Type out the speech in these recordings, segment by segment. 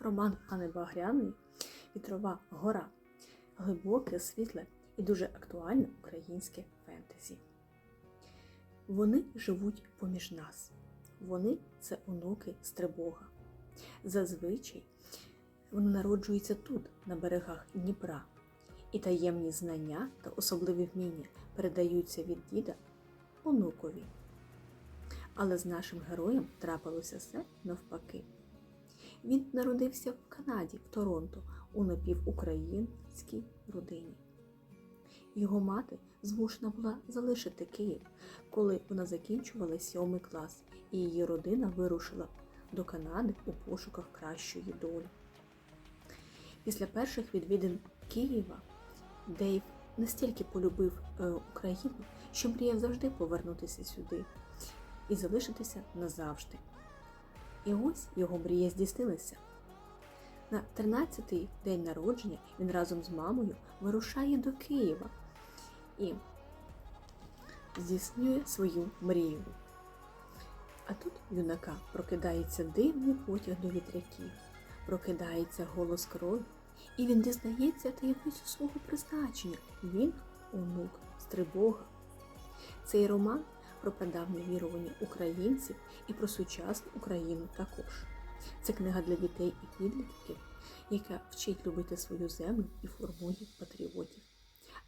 роман Анни Багряної Вітрова гора. Глибоке, світле і дуже актуальне українське фентезі. Вони живуть поміж нас. Вони це онуки Стрибога. Зазвичай вони народжуються тут, на берегах Дніпра, і таємні знання та особливі вміння передаються від діда онукові. Але з нашим героєм трапилося все навпаки. Він народився в Канаді, в Торонто, у напівукраїнській родині. Його мати змушена була залишити Київ, коли вона закінчувала сьомий клас, і її родина вирушила до Канади у пошуках кращої долі. Після перших відвідин Києва Дейв настільки полюбив е, Україну, що мріяв завжди повернутися сюди і залишитися назавжди. І ось його мрія здійснилася. На 13-й день народження він разом з мамою вирушає до Києва і здійснює свою мрію. А тут юнака прокидається дивний потяг до вітряків, прокидається голос крові, і він дізнається таємницю свого призначення. Він онук Стрибога. Цей роман про прадавнє вірування українців і про сучасну Україну також. Це книга для дітей і підлітків, яка вчить любити свою землю і формує патріотів.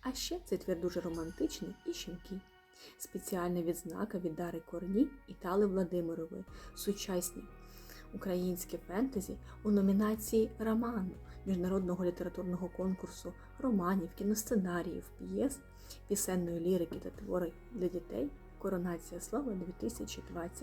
А ще цей твір дуже романтичний і щемкий. Спеціальна відзнака від Дари Корні і Тали Владимирової сучасні українське фентезі у номінації Роману міжнародного літературного конкурсу романів, кіносценаріїв, п'єс, пісенної лірики та твори для дітей Коронація слава 2020.